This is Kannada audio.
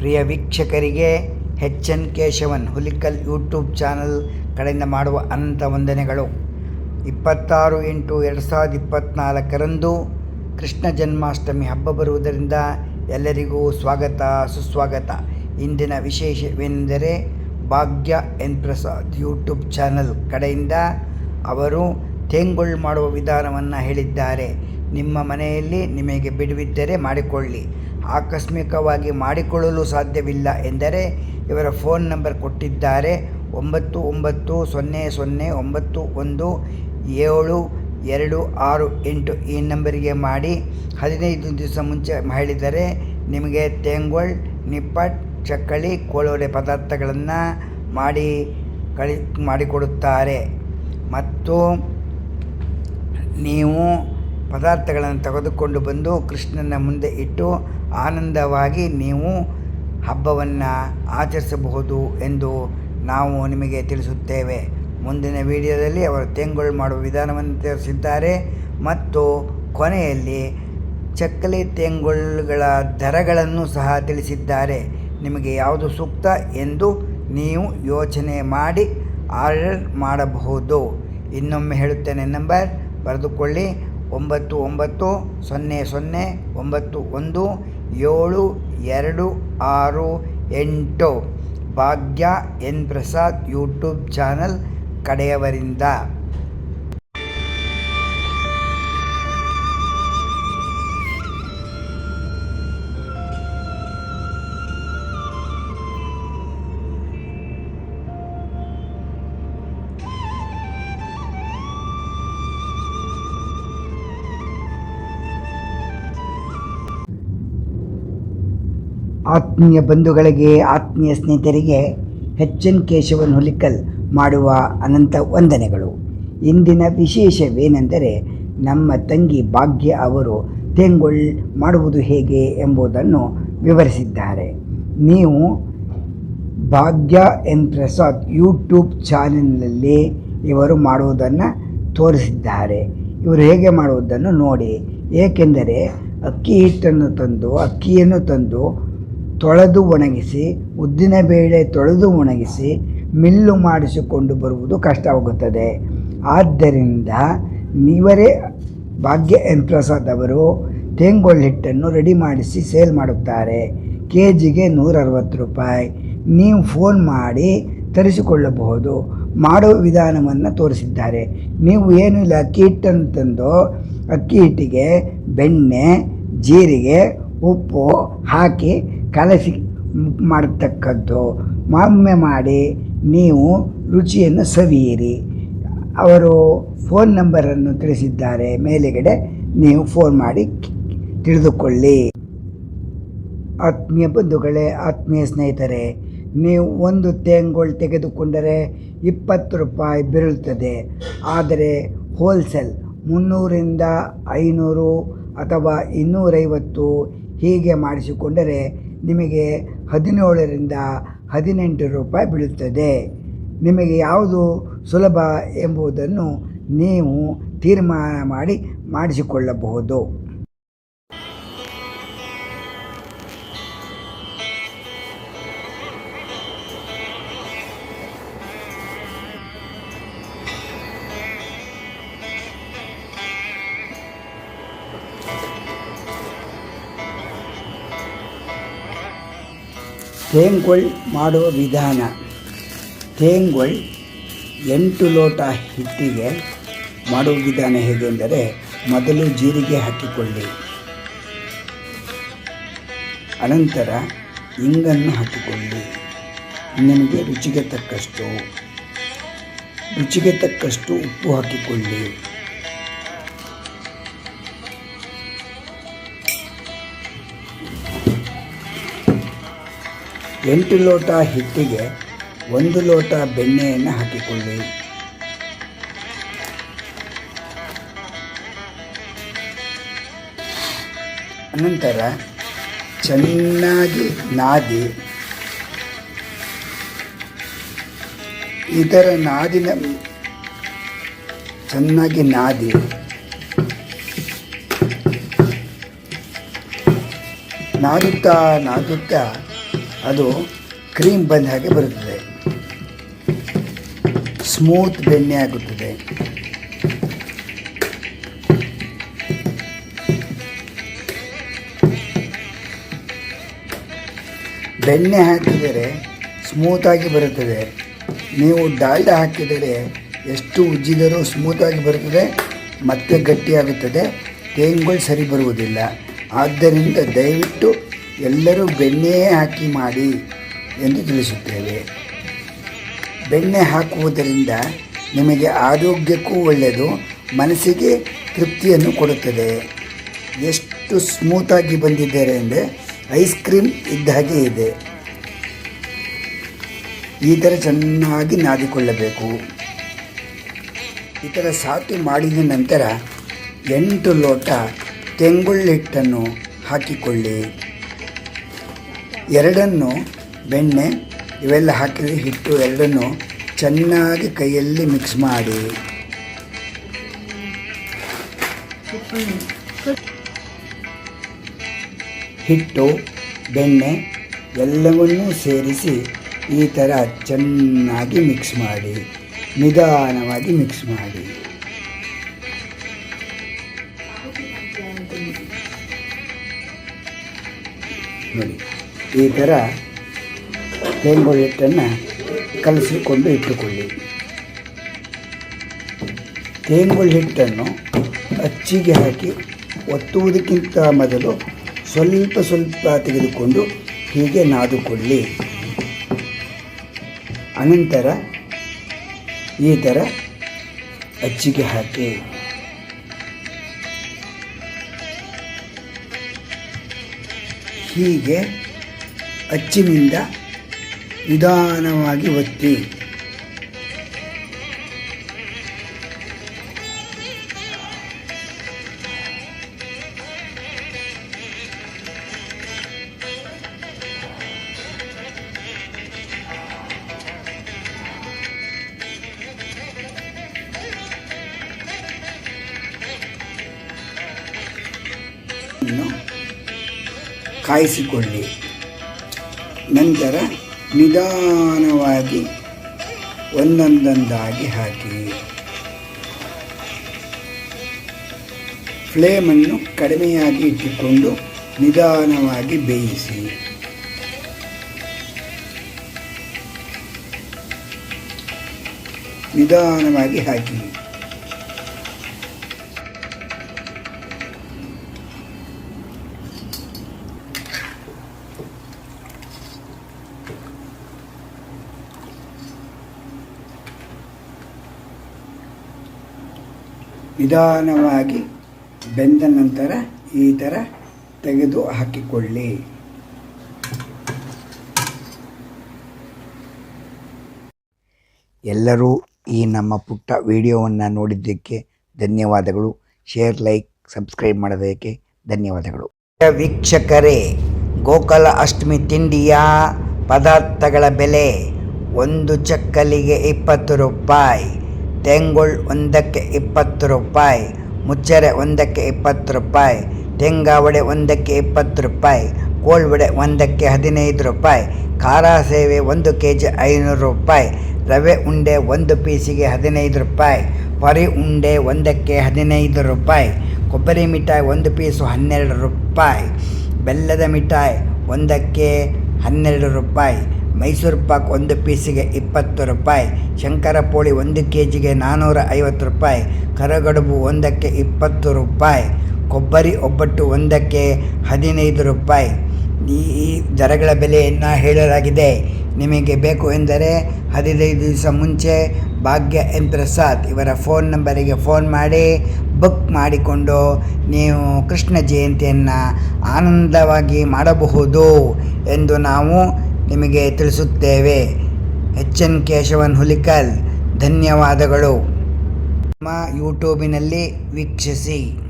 ಪ್ರಿಯ ವೀಕ್ಷಕರಿಗೆ H N Keshavan Hulikal YouTube channel ಕಡೆಯಿಂದ ಮಾಡುವ ಅನಂತ ವಂದನೆಗಳು. ಇಪ್ಪತ್ತಾರು ಎಂಟು ಎರಡು ಸಾವಿರದ ಇಪ್ಪತ್ತ್ನಾಲ್ಕರಂದು ಕೃಷ್ಣ ಜನ್ಮಾಷ್ಟಮಿ ಹಬ್ಬ ಬರುವುದರಿಂದ ಎಲ್ಲರಿಗೂ ಸ್ವಾಗತ, ಸುಸ್ವಾಗತ. ಇಂದಿನ ವಿಶೇಷವೆಂದರೆ ಭಾಗ್ಯ ಎನ್ ಪ್ರಸಾದ್ ಯೂಟ್ಯೂಬ್ ಚಾನಲ್ ಕಡೆಯಿಂದ ಅವರು ತೇಂಗುಳ್ ಮಾಡುವ ವಿಧಾನವನ್ನು ಹೇಳಿದ್ದಾರೆ. ನಿಮ್ಮ ಮನೆಯಲ್ಲಿ ನಿಮಗೆ ಬಿಡುವಿದ್ದರೆ ಮಾಡಿಕೊಳ್ಳಿ. ಆಕಸ್ಮಿಕವಾಗಿ ಮಾಡಿಕೊಳ್ಳಲು ಸಾಧ್ಯವಿಲ್ಲ ಎಂದರೆ ಇವರ ಫೋನ್ ನಂಬರ್ ಕೊಟ್ಟಿದ್ದಾರೆ ಒಂಬತ್ತು ಒಂಬತ್ತು ಸೊನ್ನೆ ಸೊನ್ನೆ ಒಂಬತ್ತು ಒಂದು ಏಳು ಎರಡು ಆರು ಎಂಟು ಈ ನಂಬರಿಗೆ ಮಾಡಿ ಹದಿನೈದು ದಿವಸ ಮುಂಚೆ ಹೇಳಿದರೆ ನಿಮಗೆ ತೇಂಗೋಳ್ ನಿಪ್ಪಟ್, ಚಕ್ಕಳಿ ಕೋಳೋರೆ ಪದಾರ್ಥಗಳನ್ನು ಮಾಡಿ ಕಳಿ, ಮಾಡಿಕೊಡುತ್ತಾರೆ. ಮತ್ತು ನೀವು ಪದಾರ್ಥಗಳನ್ನು ತೆಗೆದುಕೊಂಡು ಬಂದು ಕೃಷ್ಣನ ಮುಂದೆ ಇಟ್ಟು ಆನಂದವಾಗಿ ನೀವು ಹಬ್ಬವನ್ನು ಆಚರಿಸಬಹುದು ಎಂದು ನಾವು ನಿಮಗೆ ತಿಳಿಸುತ್ತೇವೆ. ಮುಂದಿನ ವಿಡಿಯೋದಲ್ಲಿ ಅವರು ತೆಂಗುಳು ಮಾಡುವ ವಿಧಾನವನ್ನು ತಿಳಿಸಿದ್ದಾರೆ ಮತ್ತು ಕೊನೆಯಲ್ಲಿ ಚಕ್ಕಲಿ ತೆಂಗುಳುಗಳ ದರಗಳನ್ನು ಸಹ ತಿಳಿಸಿದ್ದಾರೆ. ನಿಮಗೆ ಯಾವುದು ಸೂಕ್ತ ಎಂದು ನೀವು ಯೋಚನೆ ಮಾಡಿ ಆರ್ಡರ್ ಮಾಡಬಹುದು. ಇನ್ನೊಮ್ಮೆ ಹೇಳುತ್ತೇನೆ, ನಂಬರ್ ಬರೆದುಕೊಳ್ಳಿ. ಒಂಬತ್ತು ಒಂಬತ್ತು ಸೊನ್ನೆ ಸೊನ್ನೆ ಒಂಬತ್ತು ಒಂದು ಏಳು ಎರಡು ಆರು ಎಂಟು. Bhagya N Prasad YouTube channel ಕಡೆಯವರಿಂದ. ಆತ್ಮೀಯ ಬಂಧುಗಳಿಗೆ, ಆತ್ಮೀಯ ಸ್ನೇಹಿತರಿಗೆ ಹೆಚ್ಚಿನ ಎನ್ ಕೇಶವನ್ ಹುಲಿಕಲ್ ಮಾಡುವ ಅನಂತ ವಂದನೆಗಳು. ಇಂದಿನ ವಿಶೇಷವೇನೆಂದರೆ ನಮ್ಮ ತಂಗಿ ಭಾಗ್ಯ ಅವರು ತೆಂಗುಳ್ ಮಾಡುವುದು ಹೇಗೆ ಎಂಬುದನ್ನು ವಿವರಿಸಿದ್ದಾರೆ. ನೀವು ಭಾಗ್ಯ ಎನ್ ಪ್ರಸಾದ್ ಯೂಟ್ಯೂಬ್ ಚಾನೆಲ್ನಲ್ಲಿ ಇವರು ಮಾಡುವುದನ್ನು ತೋರಿಸಿದ್ದಾರೆ. ಇವರು ಹೇಗೆ ಮಾಡುವುದನ್ನು ನೋಡಿ, ಏಕೆಂದರೆ ಅಕ್ಕಿ ಹಿಟ್ಟನ್ನು ತಂದು, ಅಕ್ಕಿಯನ್ನು ತಂದು ತೊಳೆದು ಒಣಗಿಸಿ ಉದ್ದಿನಬೇಳೆ ತೊಳೆದು ಒಣಗಿಸಿ, ಮಿಲ್ಲು ಮಾಡಿಸಿಕೊಂಡು ಬರುವುದು ಕಷ್ಟವಾಗುತ್ತದೆ ಆದ್ದರಿಂದ ನೀವರೇ ಭಾಗ್ಯ ಎನ್ ಪ್ರಸಾದ್ ಅವರು ತೇಂಗೊಳ್ಳ ಹಿಟ್ಟನ್ನು ರೆಡಿ ಮಾಡಿಸಿ ಸೇಲ್ ಮಾಡುತ್ತಾರೆ. ಕೆ ಜಿಗೆ ನೂರ ಅರವತ್ತು ರೂಪಾಯಿ. ನೀವು ಫೋನ್ ಮಾಡಿ ತರಿಸಿಕೊಳ್ಳಬಹುದು. ಮಾಡುವ ವಿಧಾನವನ್ನು ತೋರಿಸಿದ್ದಾರೆ. ನೀವು ಏನೂ ಇಲ್ಲ, ಅಕ್ಕಿ ಹಿಟ್ಟನ್ನು ತಂದು ಅಕ್ಕಿ ಹಿಟ್ಟಿಗೆ ಬೆಣ್ಣೆ, ಜೀರಿಗೆ, ಉಪ್ಪು ಹಾಕಿ ಕಲಸಿ ಮಾಡತಕ್ಕದ್ದು. ಒಮ್ಮೆ ಮಾಡಿ ನೀವು ರುಚಿಯನ್ನು ಸವಿಯಿರಿ. ಅವರು ಫೋನ್ ನಂಬರನ್ನು ತಿಳಿಸಿದ್ದಾರೆ. ಮೇಲೆಗಡೆ ನೀವು ಫೋನ್ ಮಾಡಿ ತಿಳಿದುಕೊಳ್ಳಿ. ಆತ್ಮೀಯ ಬಂಧುಗಳೇ, ಆತ್ಮೀಯ ಸ್ನೇಹಿತರೆ, ನೀವು ಒಂದು ತೇಂಗೋಳು ತೆಗೆದುಕೊಂಡರೆ ಇಪ್ಪತ್ತು ರೂಪಾಯಿ ಬೀಳುತ್ತದೆ. ಆದರೆ ಹೋಲ್ಸೇಲ್ ಮುನ್ನೂರಿಂದ ಐನೂರು ಅಥವಾ ಇನ್ನೂರೈವತ್ತು ಹೀಗೆ ಮಾಡಿಸಿಕೊಂಡರೆ ನಿಮಗೆ ಹದಿನೇಳರಿಂದ ಹದಿನೆಂಟು ರೂಪಾಯಿ ಬೀಳುತ್ತದೆ. ನಿಮಗೆ ಯಾವುದು ಸುಲಭ ಎಂಬುದನ್ನು ನೀವು ತೀರ್ಮಾನ ಮಾಡಿ ಮಾಡಿಸಿಕೊಳ್ಳಬಹುದು. ತೇಂಗೊಳ್ ಮಾಡುವ ವಿಧಾನ. ತೇಂಗೊಳ್ ಎಂಟು ಲೋಟ ಹಿಟ್ಟಿಗೆ ಮಾಡುವ ವಿಧಾನ ಹೇಗೆಂದರೆ ಮೊದಲು ಜೀರಿಗೆ ಹಾಕಿಕೊಳ್ಳಿ. ಅನಂತರ ಇಂಗನ್ನು ಹಾಕಿಕೊಳ್ಳಿ. ನಿಮಗೆ ರುಚಿಗೆ ತಕ್ಕಷ್ಟು ರುಚಿಗೆ ತಕ್ಕಷ್ಟು ಉಪ್ಪು ಹಾಕಿಕೊಳ್ಳಿ. ಎಂಟು ಲೋಟ ಹಿಟ್ಟಿಗೆ ಒಂದು ಲೋಟ ಬೆಣ್ಣೆಯನ್ನು ಹಾಕಿಕೊಳ್ಳಿ. ಅನಂತರ ಚೆನ್ನಾಗಿ ನಾದಿ. ಇದರ ನಾದಿನ ಚೆನ್ನಾಗಿ ನಾದಿ. ನಾದುತ್ತಾ ನಾದುತ್ತಾ ಅದು ಕ್ರೀಮ್ ಬಂದ ಹಾಗೆ ಬರುತ್ತದೆ. ಸ್ಮೂತ್ ಬೆಣ್ಣೆ ಆಗುತ್ತದೆ. ಬೆಣ್ಣೆ ಹಾಕಿದರೆ ಸ್ಮೂತಾಗಿ ಬರುತ್ತದೆ. ನೀವು ಡಾಲ್ಡ ಹಾಕಿದರೆ ಎಷ್ಟು ಉಜ್ಜಿದರೂ ಸ್ಮೂತಾಗಿ ಬರುತ್ತದೆ, ಮತ್ತೆ ಗಟ್ಟಿಯಾಗುತ್ತದೆ, ತೇಂಗಳು ಸರಿ ಬರುವುದಿಲ್ಲ. ಆದ್ದರಿಂದ ದಯವಿಟ್ಟು ಎಲ್ಲರೂ ಬೆಣ್ಣೆ ಹಾಕಿ ಮಾಡಿ ಎಂದು ತಿಳಿಸುತ್ತೇವೆ. ಬೆಣ್ಣೆ ಹಾಕುವುದರಿಂದ ನಿಮಗೆ ಆರೋಗ್ಯಕ್ಕೂ ಒಳ್ಳೆಯದು, ಮನಸ್ಸಿಗೆ ತೃಪ್ತಿಯನ್ನು ಕೊಡುತ್ತದೆ. ಎಷ್ಟು ಸ್ಮೂತಾಗಿ ಬಂದಿದ್ದಾರೆ ಅಂದರೆ ಐಸ್ ಕ್ರೀಮ್ ಇದ್ದ ಹಾಗೆ ಇದೆ. ಈ ಥರ ಚೆನ್ನಾಗಿ ನಾದಿಕೊಳ್ಳಬೇಕು. ಈ ಥರ ಸಾತು ಮಾಡಿದ ನಂತರ ಎಂಟು ಲೋಟ ತೆಂಗುಳ್ಳಿಟ್ಟನ್ನು ಹಾಕಿಕೊಳ್ಳಿ. ಎರಡನ್ನು ಬೆಣ್ಣೆ, ಇವೆಲ್ಲ ಹಾಕಿದ ಹಿಟ್ಟು ಎರಡನ್ನು ಚೆನ್ನಾಗಿ ಕೈಯಲ್ಲಿ ಮಿಕ್ಸ್ ಮಾಡಿ. ಹಿಟ್ಟು, ಬೆಣ್ಣೆ ಎಲ್ಲವನ್ನೂ ಸೇರಿಸಿ ಈ ಥರ ಚೆನ್ನಾಗಿ ಮಿಕ್ಸ್ ಮಾಡಿ. ನಿಧಾನವಾಗಿ ಮಿಕ್ಸ್ ಮಾಡಿ. ನೋಡಿ. ಈ ಥರ ತೆಂಗುಳ್ಳಿ ಹಿಟ್ಟನ್ನು ಕಲಸಿಕೊಂಡು ಇಟ್ಟುಕೊಳ್ಳಿ. ತೆಂಗು ಹಿಟ್ಟನ್ನು ಅಚ್ಚಿಗೆ ಹಾಕಿ ಒತ್ತುವುದಕ್ಕಿಂತ ಮೊದಲು ಸ್ವಲ್ಪ ಸ್ವಲ್ಪ ತೆಗೆದುಕೊಂಡು ಹೀಗೆ ನಾದುಕೊಳ್ಳಿ. ಅನಂತರ ಈ ಥರ ಅಚ್ಚಿಗೆ ಹಾಕಿ. ಹೀಗೆ ಅಚ್ಚಿನಿಂದ ನಿಧಾನವಾಗಿ ಒತ್ತಿ. ಕಾಯಿಸಿಕೊಳ್ಳಿ. ನಂತರ ನಿಧಾನವಾಗಿ ಒಂದೊಂದೊಂದಾಗಿ ಹಾಕಿ. ಫ್ಲೇಮನ್ನು ಕಡಿಮೆಯಾಗಿ ಇಟ್ಟುಕೊಂಡು ನಿಧಾನವಾಗಿ ಬೇಯಿಸಿ. ನಿಧಾನವಾಗಿ ಹಾಕಿ. ನಿಧಾನವಾಗಿ ಬೆಂದ ನಂತರ ಈ ಥರ ತೆಗೆದು ಹಾಕಿಕೊಳ್ಳಿ. ಎಲ್ಲರೂ ಈ ನಮ್ಮ ಪುಟ್ಟ ವಿಡಿಯೋವನ್ನು ನೋಡಿದ್ದಕ್ಕೆ ಧನ್ಯವಾದಗಳು. ಶೇರ್, ಲೈಕ್, ಸಬ್ಸ್ಕ್ರೈಬ್ ಮಾಡೋದಕ್ಕೆ ಧನ್ಯವಾದಗಳು. ವೀಕ್ಷಕರೇ, ಗೋಕಲ ಅಷ್ಟಮಿ ತಿಂಡಿಯ ಪದಾರ್ಥಗಳ ಬೆಲೆ ಒಂದು ಚಕ್ಕಲಿಗೆ ಇಪ್ಪತ್ತು ರೂಪಾಯಿ. ತೆಂಗುಳ್ ಒಂದಕ್ಕೆ ಇಪ್ಪತ್ತು ರೂಪಾಯಿ, ಮುಚ್ಚರೆ ಒಂದಕ್ಕೆ ಇಪ್ಪತ್ತು ರೂಪಾಯಿ ತೆಂಗಾವಡೆ ಒಂದಕ್ಕೆ ಇಪ್ಪತ್ತು ರೂಪಾಯಿ ಕೋಳ್ವಡೆ ಒಂದಕ್ಕೆ ಹದಿನೈದು ರೂಪಾಯಿ, ಖಾರ ಸೇವೆ ಒಂದು ಕೆ ಜಿ ಐನೂರು ರೂಪಾಯಿ, ರವೆ ಉಂಡೆ ಒಂದು ಪೀಸಿಗೆ ಹದಿನೈದು ರೂಪಾಯಿ, ಪರಿ ಉಂಡೆ ಒಂದಕ್ಕೆ ಹದಿನೈದು ರೂಪಾಯಿ, ಕೊಬ್ಬರಿ ಮಿಠಾಯಿ ಒಂದು ಪೀಸು ಹನ್ನೆರಡು ರೂಪಾಯಿ, ಬೆಲ್ಲದ ಮಿಠಾಯಿ ಒಂದಕ್ಕೆ ಹನ್ನೆರಡು ರೂಪಾಯಿ ಮೈಸೂರು ಪಾಕ್ ಒಂದು ಪೀಸಿಗೆ ಇಪ್ಪತ್ತು ರೂಪಾಯಿ ಶಂಕರ ಪೋಳಿ ಒಂದು ಕೆ ಜಿಗೆ ನಾನ್ನೂರ ಐವತ್ತು ರೂಪಾಯಿ, ಕರಗಡುಬು ಒಂದಕ್ಕೆ ಇಪ್ಪತ್ತು ರೂಪಾಯಿ, ಕೊಬ್ಬರಿ ಒಬ್ಬಟ್ಟು ಒಂದಕ್ಕೆ ಹದಿನೈದು ರೂಪಾಯಿ. ಈ ಈ ದರಗಳ ಬೆಲೆಯನ್ನು ಹೇಳಲಾಗಿದೆ. ನಿಮಗೆ ಬೇಕು ಎಂದರೆ ಹದಿನೈದು ದಿವಸ ಮುಂಚೆ ಭಾಗ್ಯ ಎಂ ಪ್ರಸಾದ್ ಇವರ ಫೋನ್ ನಂಬರಿಗೆ ಫೋನ್ ಮಾಡಿ, ಬುಕ್ ಮಾಡಿಕೊಂಡು ನೀವು ಕೃಷ್ಣ ಜಯಂತಿಯನ್ನು ಆನಂದವಾಗಿ ಮಾಡಬಹುದು ಎಂದು ನಾವು ನಿಮಗೆ ತಿಳಿಸುತ್ತೇವೆ. ಎಚ್ ಎನ್ ಕೇಶವನ್ ಹುಲಿಕಲ್ ಧನ್ಯವಾದಗಳು. ನಮ್ಮ ಯೂಟ್ಯೂಬಿನಲ್ಲಿ ವೀಕ್ಷಿಸಿ.